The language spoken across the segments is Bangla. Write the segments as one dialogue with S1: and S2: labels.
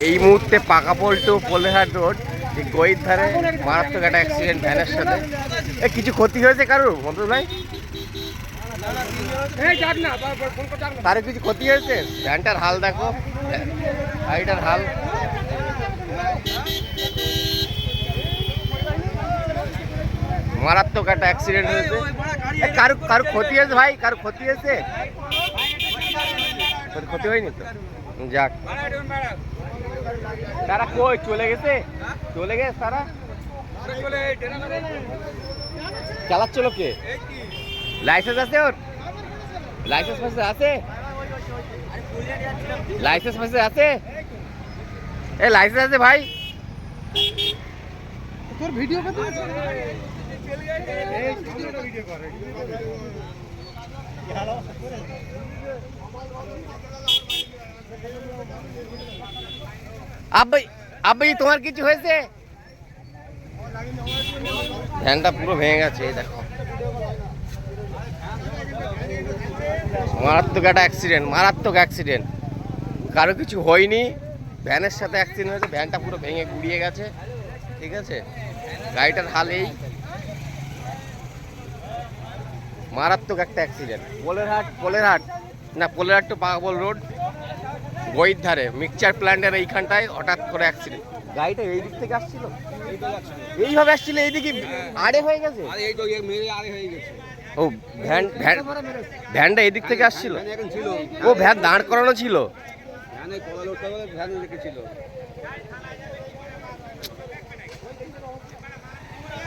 S1: এই মুহূর্তে পাকাপোল টু পোলেহাট রোড গইর ধারে মারাত্মক একটা অ্যাক্সিডেন্ট ভ্যানের সাথে। এ কিছু ক্ষতি হয়েছে কারোর মন্টু ভাই? তার কিছু ক্ষতি হয়েছে? ভ্যানটার হাল দেখো। গাড়িটার হাল। মারাত্মক একটা অ্যাক্সিডেন্ট হয়েছে। কারও কারও ক্ষতি হয়েছে ভাই? কারও ক্ষতি হয়েছে? ক্ষতি হয়নি তো? যাক। তারা কই, চলে গেছে? চলে গেছে তারা? চালাচ্ছিল কে? লাইসেন্স আছে ওর? লাইসেন্স ফাইসেন্স আছে? লাইসেন্স ফাইসেন্স আছে? এ লাইসেন্স আছে ভাই।
S2: তোর ভিডিও করতে
S1: আব্বাই আব্বাই তোমার কিছু হয়েছে? ভ্যানটা পুরো ভেঙে গেছে, এই দেখো। মারাত্মক একটা অ্যাক্সিডেন্ট মারাত্মক অ্যাক্সিডেন্ট কারও কিছু হয়নি, ভ্যানের সাথে অ্যাক্সিডেন্ট হয়েছে, ভ্যানটা পুরো ভেঙে গুড়িয়ে গেছে, ঠিক আছে? গাড়িটার হাল এই। মারাত্মক একটা অ্যাক্সিডেন্ট পোলেরহাট পোলেরহাট। না, পোলেরহাট টু পাগবল রোড। বইয়ের ধারে মিক্সচার প্ল্যান্টের এইখানটায় হঠাৎ করে অ্যাক্সিডেন্ট গাড়িটা এই দিক থেকে আসছিল? এইভাবে আসছিল এইদিকে আড়ে হয়ে গেছে?
S2: আরে এই তো এর মেরে আরে হয়ে গেছে।
S1: ও ভ্যান ভ্যান ভ্যানটা এদিক থেকে আসছিল? ও ভ্যান দাঁড় করানো ছিল?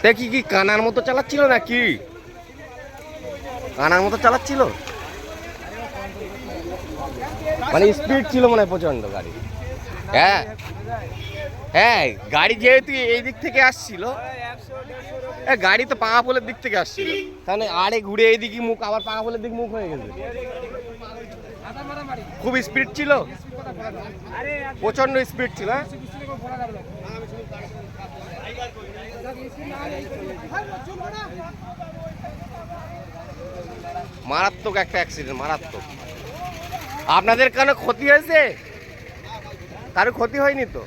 S1: দেখি কি কানার মতো চালাচ্ছিল না কি কানার মতো চালাচ্ছিল? মানে স্পিড ছিল মনে হয় প্রচণ্ড গাড়ি। হ্যাঁ। হ্যাঁ গাড়ি যেহেতু এই দিক থেকে আসছিল গাড়ি তো পাঙাপোলের দিক থেকে আসছিল। তাহলে আড়ে ঘুরে এইদিকে মুখ, আবার পাঙাপোলের দিক মুখ হয়ে গেছে। খুব স্পিড ছিল? প্রচণ্ড স্পিড ছিল হ্যাঁ? মারাত্মক একটা অ্যাক্সিডেন্ট মারাত্মক। আপনাদের কেন ক্ষতি হয়েছে? কারও ক্ষতি হয়নি তো?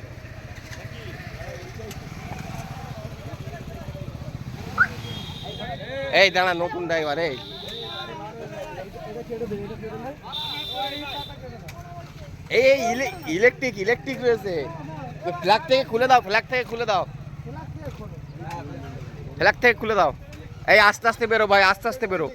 S1: এই দাঁড়া নতুন ড্রাইভার এই। এই ইলেকট্রিক ইলেকট্রিক রয়েছে। ফ্ল্যাগ থেকে খুলে দাও ফ্ল্যাগ থেকে খুলে দাও। ফ্ল্যাগ থেকে খুলে দাও। এই, আস্তে আস্তে বেরো ভাই, আস্তে আস্তে বেরো।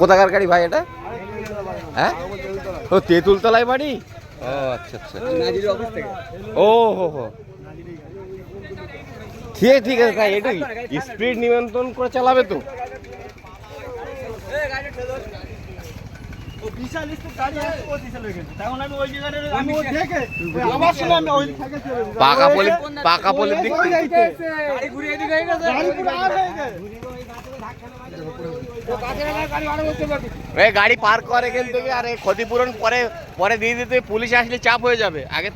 S1: কোথাকার গাড়ি ভাই এটা? হ্যাঁ? ও তেঁতুলতলায় বাড়ি? ও আচ্ছা আচ্ছা। ও হো হো। ঠিক ঠিক আছে তাই এটাই। স্পিড নিয়ন্ত্রণ করে চালাবে তো। পাকা পলি পাকা পলির দিক
S2: গাড়ি ঘুরে এদিকে হয়ে গেছে গাড়ি পুরো আর হয়ে গেছে।
S1: এই গাড়ি পার করে এখান থেকে আর এই ক্ষতিপূরণ পরে পরে দিয়ে দিতে পুলিশ আসলে চাপ হয়ে যাবে। আগে